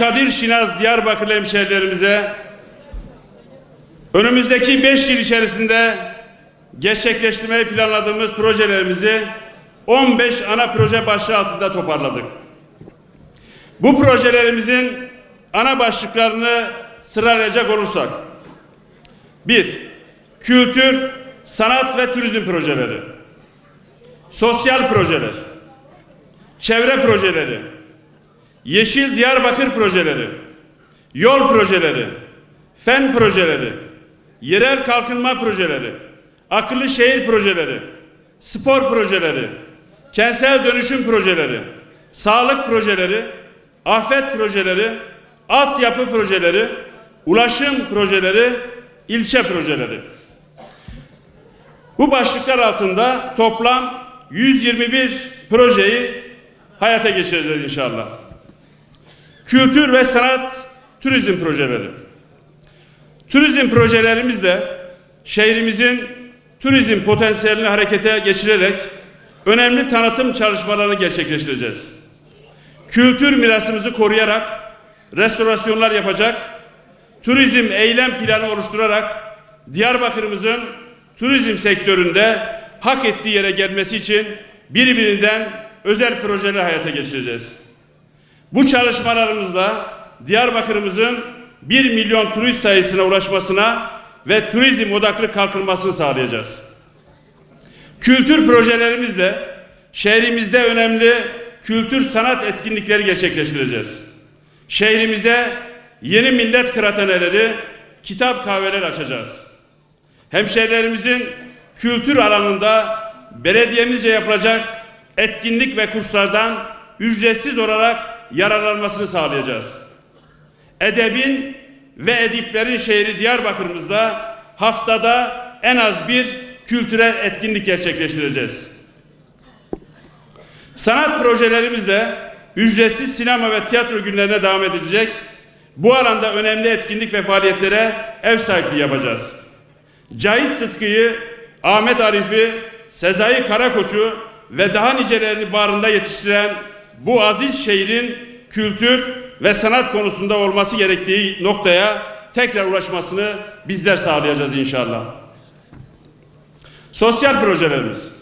Kadir Şinaz Diyarbakır hemşehrilerimize önümüzdeki 5 yıl içerisinde gerçekleştirmeyi planladığımız projelerimizi 15 ana proje başlığı altında toparladık. Bu projelerimizin ana başlıklarını sıralayacak olursak 1. Kültür, sanat ve turizm projeleri. Sosyal projeler. Çevre projeleri. Yeşil Diyarbakır projeleri. Yol projeleri. Fen projeleri. Yerel kalkınma projeleri. Akıllı şehir projeleri. Spor projeleri. Kentsel dönüşüm projeleri. Sağlık projeleri. Afet projeleri. Altyapı projeleri. Ulaşım projeleri. ilçe projeleri. Bu başlıklar altında toplam 121 projeyi hayata geçireceğiz inşallah. Kültür ve sanat turizm projeleri. Turizm projelerimizle şehrimizin turizm potansiyelini harekete geçirerek önemli tanıtım çalışmalarını gerçekleştireceğiz. Kültür mirasımızı koruyarak restorasyonlar yapacak, turizm eylem planı oluşturarak Diyarbakır'ımızın turizm sektöründe hak ettiği yere gelmesi için birbirinden özel projeler hayata geçireceğiz. Bu çalışmalarımızla Diyarbakır'ımızın 1 milyon turist sayısına ulaşmasına ve turizm odaklı kalkınmasını sağlayacağız. Kültür projelerimizle şehrimizde önemli kültür sanat etkinlikleri gerçekleştireceğiz. Şehrimize yeni millet kıraathaneleri, kitap kahveler açacağız. Hemşehrilerimizin kültür alanında belediyemizce yapılacak etkinlik ve kurslardan ücretsiz olarak yararlanmasını sağlayacağız. Edebin ve ediplerin şehri Diyarbakır'ımızda haftada en az bir kültürel etkinlik gerçekleştireceğiz. Sanat projelerimizle ücretsiz sinema ve tiyatro günlerine devam edilecek. Bu alanda önemli etkinlik ve faaliyetlere ev sahipliği yapacağız. Cahit Sıtkı'yı, Ahmet Arif'i, Sezai Karakoç'u ve daha nicelerini bağrında yetiştiren bu aziz şehrin kültür ve sanat konusunda olması gerektiği noktaya tekrar ulaşmasını bizler sağlayacağız inşallah. Sosyal projelerimiz.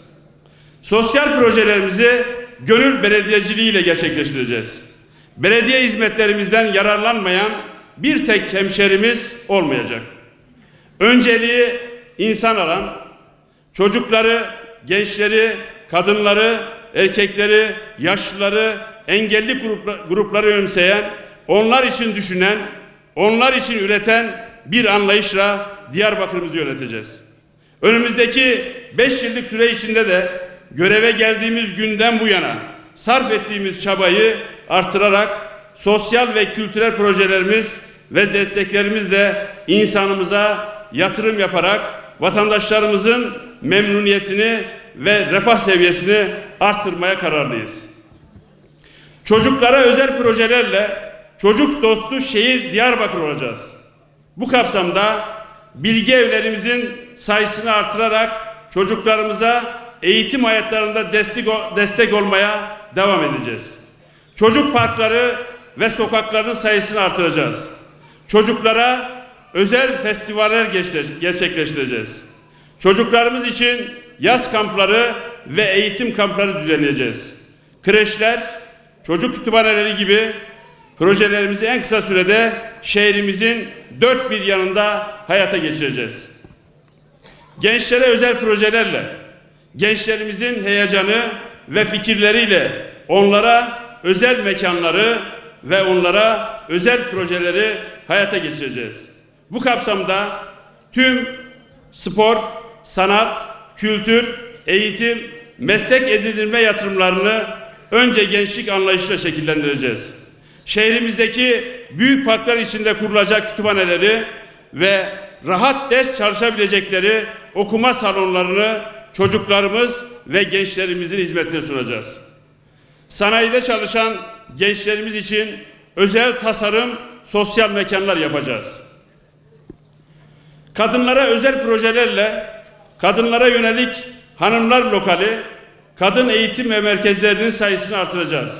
Sosyal projelerimizi gönül belediyeciliğiyle gerçekleştireceğiz. Belediye hizmetlerimizden yararlanmayan bir tek hemşerimiz olmayacak. Önceliği insan alan, çocukları, gençleri, kadınları, erkekleri, yaşlıları, engelli grupları önemseyen, onlar için düşünen, onlar için üreten bir anlayışla Diyarbakır'ımızı yöneteceğiz. Önümüzdeki beş yıllık süre içinde de göreve geldiğimiz günden bu yana sarf ettiğimiz çabayı artırarak sosyal ve kültürel projelerimiz ve desteklerimizle insanımıza yatırım yaparak vatandaşlarımızın memnuniyetini ve refah seviyesini arttırmaya kararlıyız. Çocuklara özel projelerle çocuk dostu şehir Diyarbakır olacağız. Bu kapsamda bilgi evlerimizin sayısını artırarak çocuklarımıza eğitim hayatlarında destek, destek olmaya devam edeceğiz. Çocuk parkları ve sokakların sayısını artıracağız. Çocuklara özel festivaller gerçekleştireceğiz. Çocuklarımız için yaz kampları ve eğitim kampları düzenleyeceğiz. Kreşler, çocuk kütüphaneleri gibi projelerimizi en kısa sürede şehrimizin dört bir yanında hayata geçireceğiz. Gençlere özel projelerle, gençlerimizin heyecanı ve fikirleriyle onlara özel mekanları ve onlara özel projeleri hayata geçireceğiz. Bu kapsamda tüm spor, sanat, kültür, eğitim, meslek edinilme yatırımlarını önce gençlik anlayışıyla şekillendireceğiz. Şehrimizdeki büyük parklar içinde kurulacak kütüphaneleri ve rahat ders çalışabilecekleri okuma salonlarını çocuklarımız ve gençlerimizin hizmetine sunacağız. Sanayide çalışan gençlerimiz için özel tasarım sosyal mekanlar yapacağız. Kadınlara özel projelerle kadınlara yönelik hanımlar lokali, kadın eğitim ve merkezlerinin sayısını artıracağız.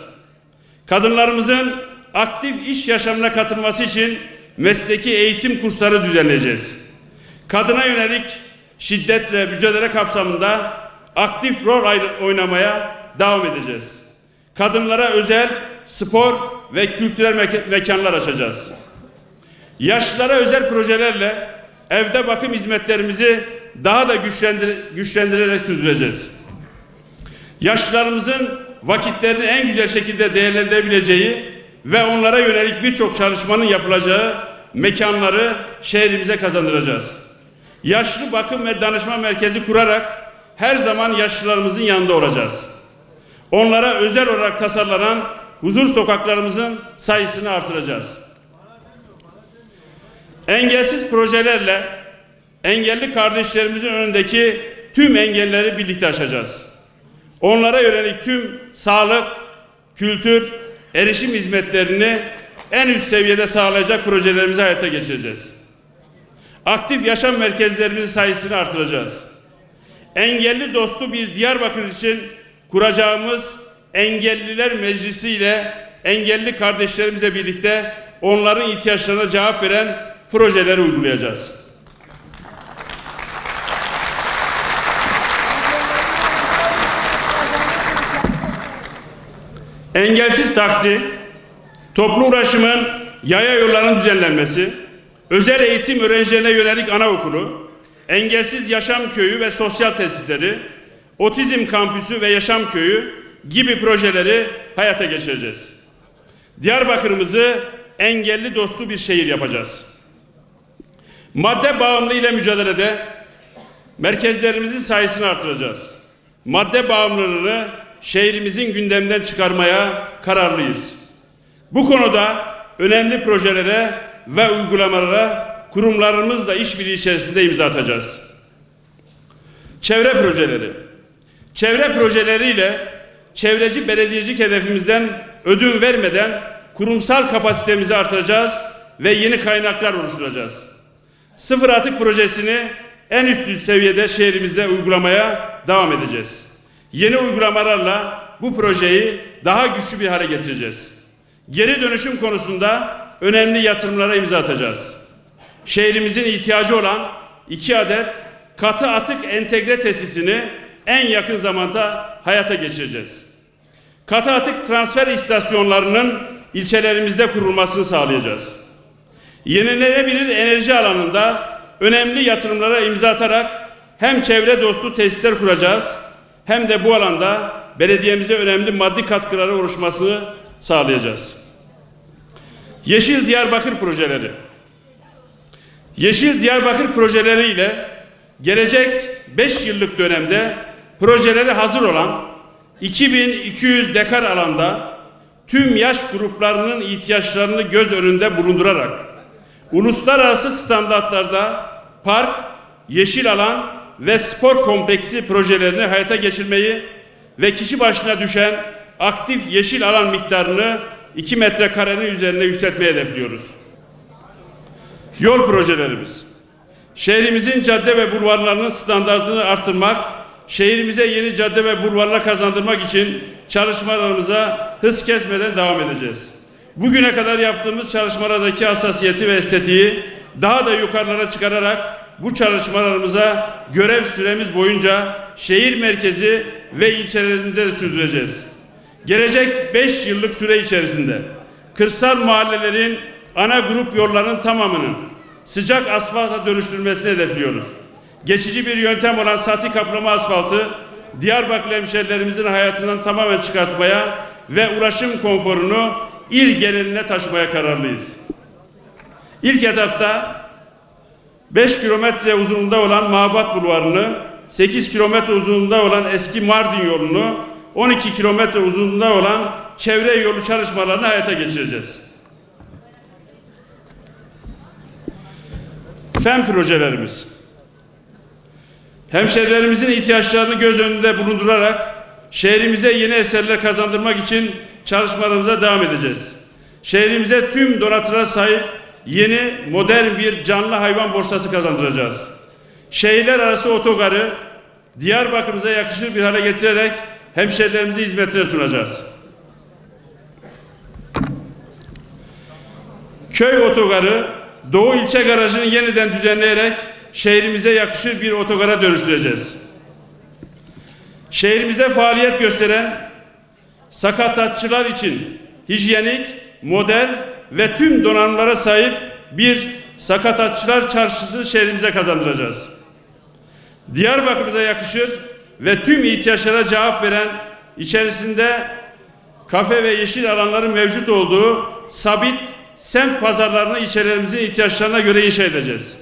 Kadınlarımızın aktif iş yaşamına katılması için mesleki eğitim kursları düzenleyeceğiz. Kadına yönelik şiddetle mücadele kapsamında aktif rol ay- oynamaya devam edeceğiz. Kadınlara özel spor ve kültürel meka- mekanlar açacağız. Yaşlılara özel projelerle evde bakım hizmetlerimizi daha da güçlendir güçlendirerek sürdüreceğiz. Yaşlılarımızın vakitlerini en güzel şekilde değerlendirebileceği ve onlara yönelik birçok çalışmanın yapılacağı mekanları şehrimize kazandıracağız. Yaşlı bakım ve danışma merkezi kurarak her zaman yaşlılarımızın yanında olacağız. Onlara özel olarak tasarlanan huzur sokaklarımızın sayısını artıracağız. Engelsiz projelerle engelli kardeşlerimizin önündeki tüm engelleri birlikte aşacağız. Onlara yönelik tüm sağlık, kültür, erişim hizmetlerini en üst seviyede sağlayacak projelerimizi hayata geçireceğiz. Aktif yaşam merkezlerimizin sayısını artıracağız. Engelli dostu bir Diyarbakır için kuracağımız Engelliler Meclisi ile engelli kardeşlerimizle birlikte onların ihtiyaçlarına cevap veren projeleri uygulayacağız. Engelsiz taksi, toplu ulaşımın yaya yollarının düzenlenmesi, özel eğitim öğrencilerine yönelik anaokulu, engelsiz yaşam köyü ve sosyal tesisleri, otizm kampüsü ve yaşam köyü gibi projeleri hayata geçireceğiz. Diyarbakır'ımızı engelli dostu bir şehir yapacağız. Madde bağımlılığı ile mücadelede merkezlerimizin sayısını artıracağız. Madde bağımlılığını şehrimizin gündemden çıkarmaya kararlıyız. Bu konuda önemli projelere ve uygulamalara kurumlarımızla işbirliği içerisinde imza atacağız. Çevre projeleri. Çevre projeleriyle çevreci belediyecilik hedefimizden ödün vermeden kurumsal kapasitemizi artıracağız ve yeni kaynaklar oluşturacağız. Sıfır atık projesini en üst seviyede şehrimizde uygulamaya devam edeceğiz. Yeni uygulamalarla bu projeyi daha güçlü bir hale getireceğiz. Geri dönüşüm konusunda önemli yatırımlara imza atacağız. Şehrimizin ihtiyacı olan iki adet katı atık entegre tesisini en yakın zamanda hayata geçireceğiz. Katı atık transfer istasyonlarının ilçelerimizde kurulmasını sağlayacağız. Yenilenebilir enerji alanında önemli yatırımlara imza atarak hem çevre dostu tesisler kuracağız hem de bu alanda belediyemize önemli maddi katkıları oluşmasını sağlayacağız. Yeşil Diyarbakır projeleri. Yeşil Diyarbakır projeleriyle gelecek 5 yıllık dönemde projeleri hazır olan 2200 dekar alanda tüm yaş gruplarının ihtiyaçlarını göz önünde bulundurarak uluslararası standartlarda park, yeşil alan ve spor kompleksi projelerini hayata geçirmeyi ve kişi başına düşen aktif yeşil alan miktarını 2 metrekarenin üzerine yükseltmeyi hedefliyoruz. Yol projelerimiz. Şehrimizin cadde ve bulvarlarının standartını artırmak, şehrimize yeni cadde ve bulvarlar kazandırmak için çalışmalarımıza hız kesmeden devam edeceğiz. Bugüne kadar yaptığımız çalışmalardaki hassasiyeti ve estetiği daha da yukarılara çıkararak bu çalışmalarımıza görev süremiz boyunca şehir merkezi ve ilçelerimizde de sürdüreceğiz. Gelecek 5 yıllık süre içerisinde kırsal mahallelerin ana grup yollarının tamamının sıcak asfalta dönüştürülmesini hedefliyoruz. Geçici bir yöntem olan sati kaplama asfaltı Diyarbakır hemşerilerimizin hayatından tamamen çıkartmaya ve ulaşım konforunu il geneline taşımaya kararlıyız. İlk etapta 5 kilometre uzunluğunda olan Mabat Bulvarı'nı, 8 kilometre uzunluğunda olan eski Mardin yolunu, 12 kilometre uzunluğunda olan çevre yolu çalışmalarını hayata geçireceğiz. Fen projelerimiz. Hemşerilerimizin ihtiyaçlarını göz önünde bulundurarak şehrimize yeni eserler kazandırmak için çalışmalarımıza devam edeceğiz. Şehrimize tüm donatılara sahip yeni modern bir canlı hayvan borsası kazandıracağız. Şehirler arası otogarı Diyarbakır'ımıza yakışır bir hale getirerek hemşerilerimizi hizmetine sunacağız. köy otogarı Doğu ilçe garajını yeniden düzenleyerek şehrimize yakışır bir otogara dönüştüreceğiz. Şehrimize faaliyet gösteren sakatatçılar için hijyenik, modern ve tüm donanımlara sahip bir sakatatçılar çarşısı şehrimize kazandıracağız. Diyarbakır'ımıza yakışır ve tüm ihtiyaçlara cevap veren içerisinde kafe ve yeşil alanların mevcut olduğu sabit semt pazarlarını içerilerimizin ihtiyaçlarına göre inşa edeceğiz.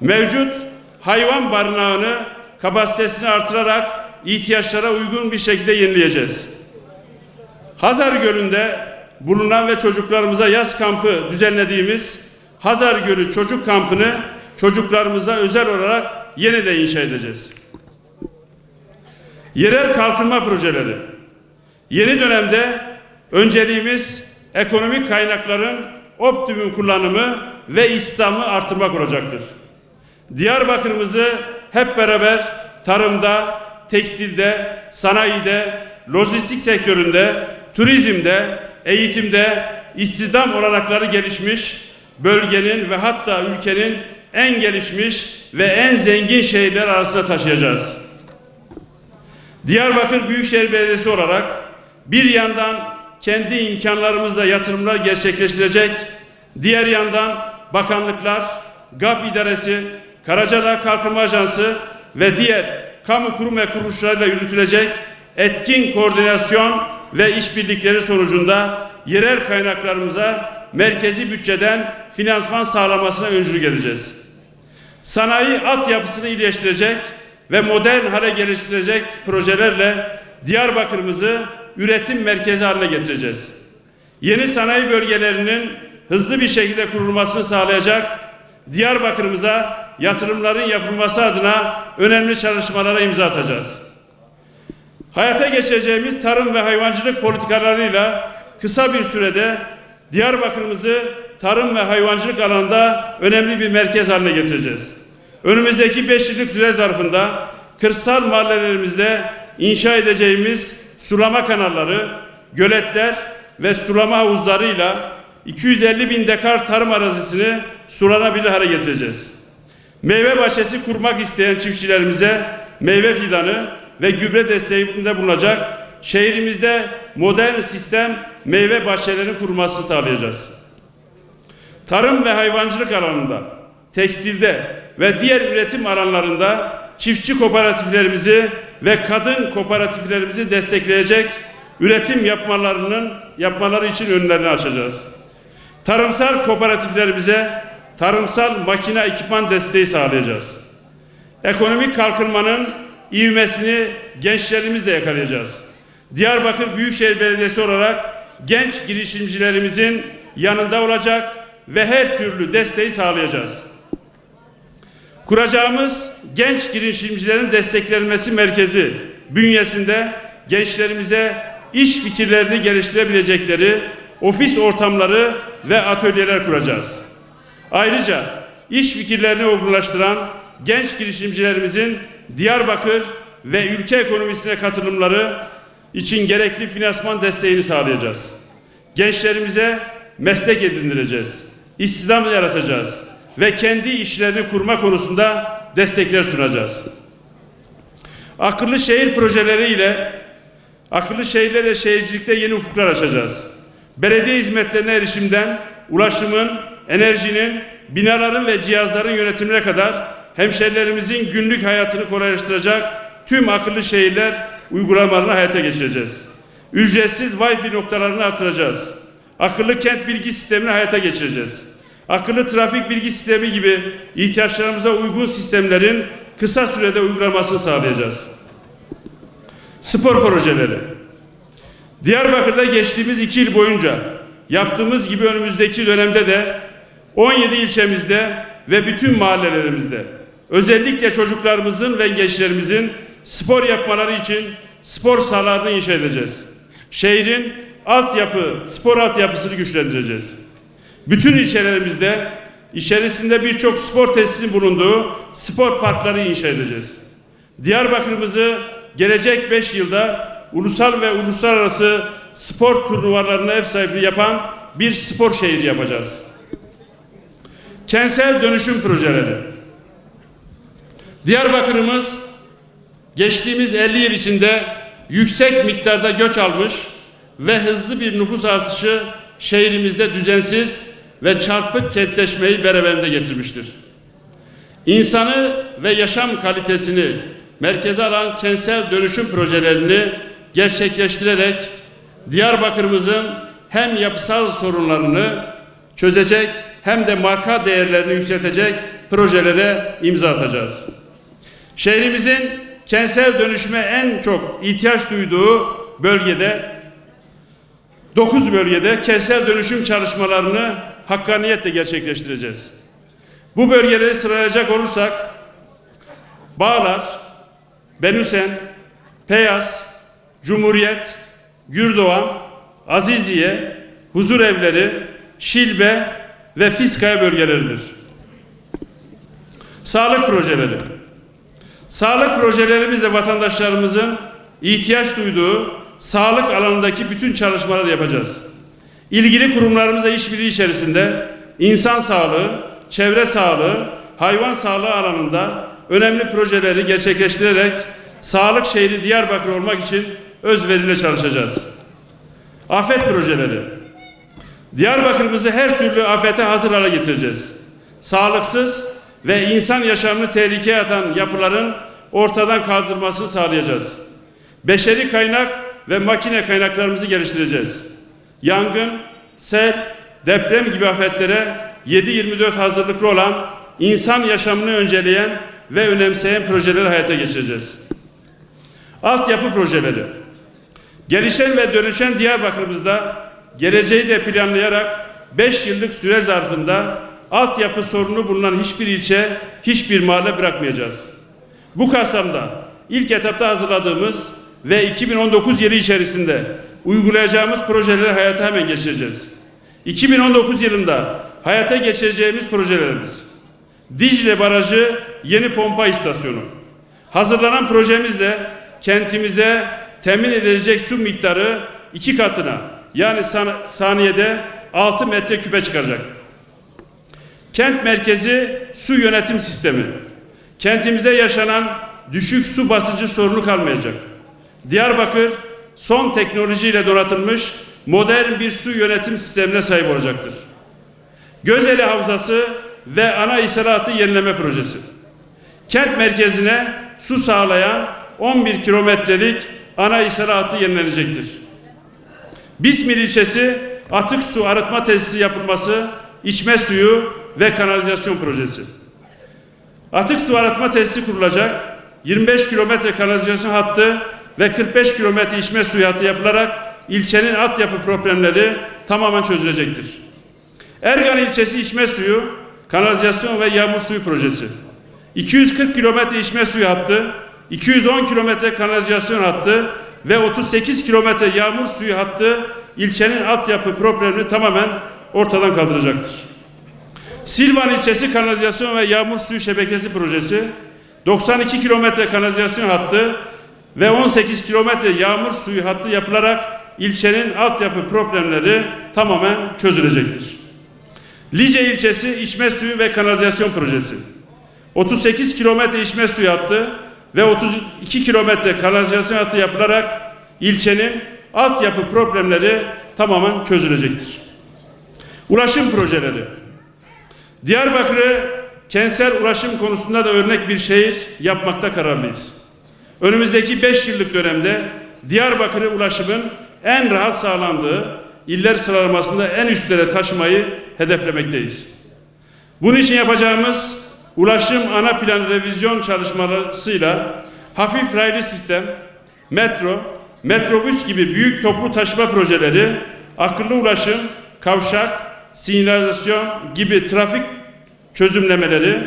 Mevcut hayvan barınağını kapasitesini artırarak ihtiyaçlara uygun bir şekilde yenileyeceğiz. Hazar Gölü'nde bulunan ve çocuklarımıza yaz kampı düzenlediğimiz Hazar Gölü Çocuk Kampı'nı çocuklarımıza özel olarak yeniden inşa edeceğiz. Yerel kalkınma projeleri. Yeni dönemde önceliğimiz ekonomik kaynakların optimum kullanımı ve istihdamı artırmak olacaktır. Diyarbakır'ımızı hep beraber tarımda, tekstilde, sanayide, lojistik sektöründe, turizmde, eğitimde istihdam olanakları gelişmiş bölgenin ve hatta ülkenin en gelişmiş ve en zengin şehirler arasına taşıyacağız. Diyarbakır Büyükşehir Belediyesi olarak bir yandan kendi imkanlarımızla yatırımlar gerçekleştirecek, diğer yandan bakanlıklar, GAP İdaresi, Karacadağ Kalkınma Ajansı ve diğer kamu kurum ve kuruluşlarıyla yürütülecek etkin koordinasyon ve işbirlikleri sonucunda yerel kaynaklarımıza merkezi bütçeden finansman sağlamasına öncülük edeceğiz. Sanayi altyapısını iyileştirecek ve modern hale geliştirecek projelerle Diyarbakır'ımızı üretim merkezi haline getireceğiz. Yeni sanayi bölgelerinin hızlı bir şekilde kurulmasını sağlayacak Diyarbakır'ımıza yatırımların yapılması adına önemli çalışmalara imza atacağız. Hayata geçireceğimiz tarım ve hayvancılık politikalarıyla kısa bir sürede Diyarbakır'ımızı tarım ve hayvancılık alanında önemli bir merkez haline getireceğiz. Önümüzdeki 5 yıllık süre zarfında kırsal mahallelerimizde inşa edeceğimiz sulama kanalları, göletler ve sulama havuzlarıyla 250 bin dekar tarım arazisini sulanabilir hale getireceğiz. Meyve bahçesi kurmak isteyen çiftçilerimize meyve fidanı ve gübre desteğinde bulunacak şehrimizde modern sistem meyve bahçelerinin kurulmasını sağlayacağız. Tarım ve hayvancılık alanında, tekstilde ve diğer üretim alanlarında çiftçi kooperatiflerimizi ve kadın kooperatiflerimizi destekleyecek üretim yapmalarının yapmaları için önlerini açacağız. Tarımsal kooperatiflerimize tarımsal makine ekipman desteği sağlayacağız. Ekonomik kalkınmanın ivmesini gençlerimizle yakalayacağız. Diyarbakır Büyükşehir Belediyesi olarak genç girişimcilerimizin yanında olacak ve her türlü desteği sağlayacağız. Kuracağımız genç girişimcilerin desteklenmesi merkezi bünyesinde gençlerimize iş fikirlerini geliştirebilecekleri ofis ortamları ve atölyeler kuracağız. Ayrıca iş fikirlerini olgunlaştıran genç girişimcilerimizin Diyarbakır ve ülke ekonomisine katılımları için gerekli finansman desteğini sağlayacağız. Gençlerimize meslek edindireceğiz. İstihdam yaratacağız ve kendi işlerini kurma konusunda destekler sunacağız. Akıllı şehir projeleriyle akıllı şehirlerle şehircilikte yeni ufuklar açacağız. Belediye hizmetlerine erişimden ulaşımın, enerjinin, binaların ve cihazların yönetimine kadar hemşerilerimizin günlük hayatını kolaylaştıracak tüm akıllı şehirler uygulamalarını hayata geçireceğiz. Ücretsiz Wi-Fi noktalarını artıracağız. Akıllı kent bilgi sistemini hayata geçireceğiz. Akıllı trafik bilgi sistemi gibi ihtiyaçlarımıza uygun sistemlerin kısa sürede uygulamasını sağlayacağız. Spor projeleri. Diyarbakır'da geçtiğimiz iki yıl boyunca yaptığımız gibi önümüzdeki dönemde de 17 ilçemizde ve bütün mahallelerimizde özellikle çocuklarımızın ve gençlerimizin spor yapmaları için spor sahalarını inşa edeceğiz. Şehrin altyapı, spor altyapısını güçlendireceğiz. Bütün ilçelerimizde içerisinde birçok spor tesisinin bulunduğu spor parkları inşa edeceğiz. Diyarbakır'ımızı gelecek 5 yılda ulusal ve uluslararası spor turnuvalarına ev sahipliği yapan bir spor şehri yapacağız. Kentsel dönüşüm projeleri. Diyarbakır'ımız geçtiğimiz 50 yıl içinde yüksek miktarda göç almış ve hızlı bir nüfus artışı şehrimizde düzensiz ve çarpık kentleşmeyi beraberinde getirmiştir. İnsanı ve yaşam kalitesini merkeze alan kentsel dönüşüm projelerini gerçekleştirerek Diyarbakır'ımızın hem yapısal sorunlarını çözecek hem de marka değerlerini yükseltecek projelere imza atacağız. Şehrimizin kentsel dönüşüme en çok ihtiyaç duyduğu bölgede 9 bölgede kentsel dönüşüm çalışmalarını hakkaniyetle gerçekleştireceğiz. Bu bölgeleri sıralayacak olursak Bağlar, Benüsen, Peyaz, Cumhuriyet, Gürdoğan, Aziziye, Huzur Evleri, Şilbe ve Fiskaya bölgeleridir. Sağlık projeleri. Sağlık projelerimizle vatandaşlarımızın ihtiyaç duyduğu sağlık alanındaki bütün çalışmaları yapacağız. İlgili kurumlarımızla işbirliği içerisinde insan sağlığı, çevre sağlığı, hayvan sağlığı alanında önemli projeleri gerçekleştirerek sağlık şehri Diyarbakır olmak için özveriyle çalışacağız. Afet projeleri. Diyarbakır'ımızı her türlü afete hazır hale getireceğiz. Sağlıksız ve insan yaşamını tehlikeye atan yapıların ortadan kaldırılmasını sağlayacağız. Beşeri kaynak ve makine kaynaklarımızı geliştireceğiz. Yangın, sel, deprem gibi afetlere 7-24 hazırlıklı olan, insan yaşamını önceleyen ve önemseyen projeleri hayata geçireceğiz. Altyapı projeleri. Gelişen ve dönüşen Diyarbakır'ımızda geleceği de planlayarak 5 yıllık süre zarfında altyapı sorunu bulunan hiçbir ilçe, hiçbir mahalle bırakmayacağız. Bu kapsamda ilk etapta hazırladığımız ve 2019 yılı içerisinde uygulayacağımız projeleri hayata hemen geçireceğiz. 2019 yılında hayata geçireceğimiz projelerimiz Dicle Barajı yeni pompa istasyonu. Hazırlanan projemizle kentimize temin edilecek su miktarı iki katına yani san- saniyede 6 metreküpe çıkacak. Kent merkezi su yönetim sistemi. Kentimizde yaşanan düşük su basıncı sorunu kalmayacak. Diyarbakır son teknolojiyle donatılmış modern bir su yönetim sistemine sahip olacaktır. Gözeli Havzası ve ana isalatı yenileme projesi. Kent merkezine su sağlayan 11 kilometrelik ana isalatı yenilenecektir. Bismil ilçesi atık su arıtma tesisi yapılması, içme suyu ve kanalizasyon projesi. Atık su arıtma tesisi kurulacak. 25 kilometre kanalizasyon hattı ve 45 kilometre içme suyu hattı yapılarak ilçenin altyapı problemleri tamamen çözülecektir. Ergan ilçesi içme suyu, kanalizasyon ve yağmur suyu projesi. 240 kilometre içme suyu hattı, 210 kilometre kanalizasyon hattı ve 38 kilometre yağmur suyu hattı ilçenin altyapı problemini tamamen ortadan kaldıracaktır. Silvan ilçesi kanalizasyon ve yağmur suyu şebekesi projesi 92 kilometre kanalizasyon hattı ve 18 kilometre yağmur suyu hattı yapılarak ilçenin altyapı problemleri tamamen çözülecektir. Lice ilçesi içme suyu ve kanalizasyon projesi 38 kilometre içme suyu hattı ve 32 kilometre kanalizasyon hattı yapılarak ilçenin altyapı problemleri tamamen çözülecektir. Ulaşım projeleri Diyarbakır'ı kentsel ulaşım konusunda da örnek bir şehir yapmakta kararlıyız. Önümüzdeki 5 yıllık dönemde Diyarbakır'ı ulaşımın en rahat sağlandığı iller sıralamasında en üstlere taşımayı hedeflemekteyiz. Bunun için yapacağımız ulaşım ana plan revizyon çalışmasıyla hafif raylı sistem, metro, metrobüs gibi büyük toplu taşıma projeleri, akıllı ulaşım, kavşak, sinyalizasyon gibi trafik çözümlemeleri,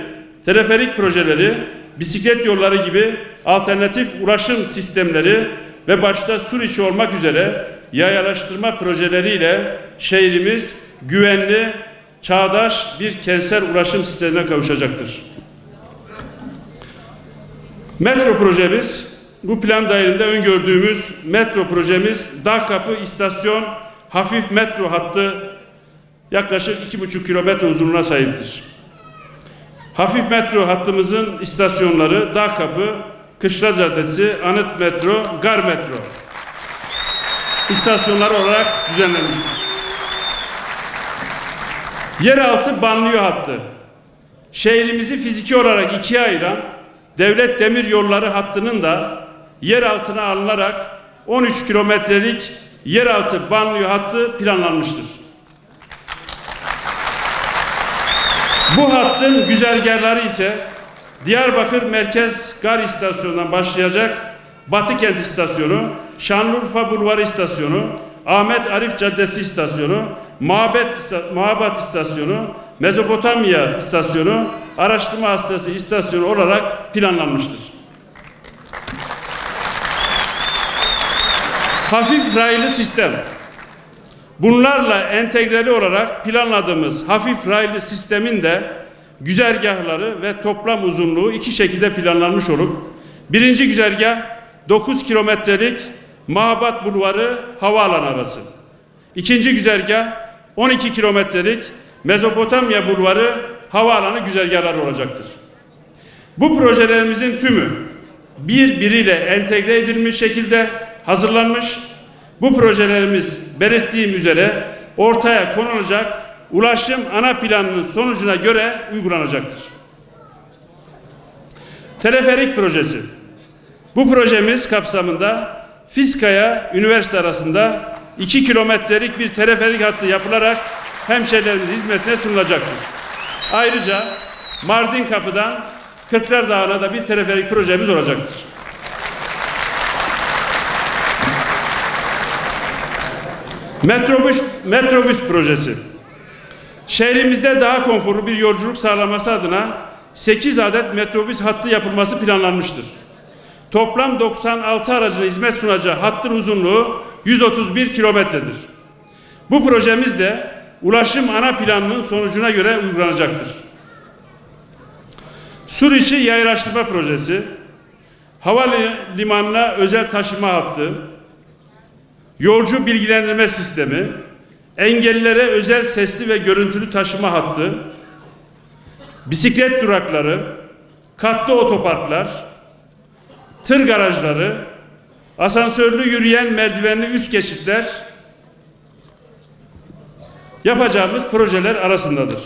teleferik projeleri, bisiklet yolları gibi alternatif ulaşım sistemleri ve başta Suriçi olmak üzere yayalaştırma projeleriyle şehrimiz güvenli, çağdaş bir kentsel ulaşım sistemine kavuşacaktır. Metro projemiz, bu plan dahilinde öngördüğümüz metro projemiz Dağ Kapı İstasyon Hafif Metro Hattı yaklaşık 2,5 kilometre uzunluğuna sahiptir. Hafif metro hattımızın istasyonları Dağkapı, Kışla Caddesi, Anıt Metro, Gar Metro istasyonları olarak düzenlenmiştir. Yeraltı banliyö hattı. Şehrimizi fiziki olarak ikiye ayıran devlet demir yolları hattının da yer altına alınarak 13 kilometrelik yeraltı banliyö hattı planlanmıştır. Bu hattın güzergahları ise Diyarbakır Merkez Gar İstasyonu'ndan başlayacak Batı Kent İstasyonu, Şanlıurfa Bulvarı İstasyonu, Ahmet Arif Caddesi İstasyonu, Mabet, Mabat İstasyonu, Mezopotamya İstasyonu, Araştırma Hastası İstasyonu olarak planlanmıştır. Hafif raylı sistem. Bunlarla entegreli olarak planladığımız hafif raylı sistemin de güzergahları ve toplam uzunluğu iki şekilde planlanmış olup birinci güzergah 9 kilometrelik Mahabat Bulvarı havaalanı arası. İkinci güzergah 12 kilometrelik Mezopotamya Bulvarı havaalanı güzergahları olacaktır. Bu projelerimizin tümü birbiriyle entegre edilmiş şekilde hazırlanmış. Bu projelerimiz belirttiğim üzere ortaya konulacak ulaşım ana planının sonucuna göre uygulanacaktır. Teleferik projesi. Bu projemiz kapsamında Fiskaya Üniversite arasında 2 kilometrelik bir teleferik hattı yapılarak hemşehrilerimizin hizmetine sunulacaktır. Ayrıca Mardin Kapı'dan Kırklar Dağı'na da bir teleferik projemiz olacaktır. Metrobüs, metrobüs projesi. Şehrimizde daha konforlu bir yolculuk sağlaması adına 8 adet metrobüs hattı yapılması planlanmıştır. Toplam 96 aracına hizmet sunacağı hattın uzunluğu 131 kilometredir. Bu projemiz de ulaşım ana planının sonucuna göre uygulanacaktır. Suriçi Yaylaştırma Projesi, havalimanına özel taşıma hattı, yolcu bilgilendirme sistemi, engellilere özel sesli ve görüntülü taşıma hattı, bisiklet durakları, katlı otoparklar, tır garajları, asansörlü yürüyen merdivenli üst geçitler yapacağımız projeler arasındadır.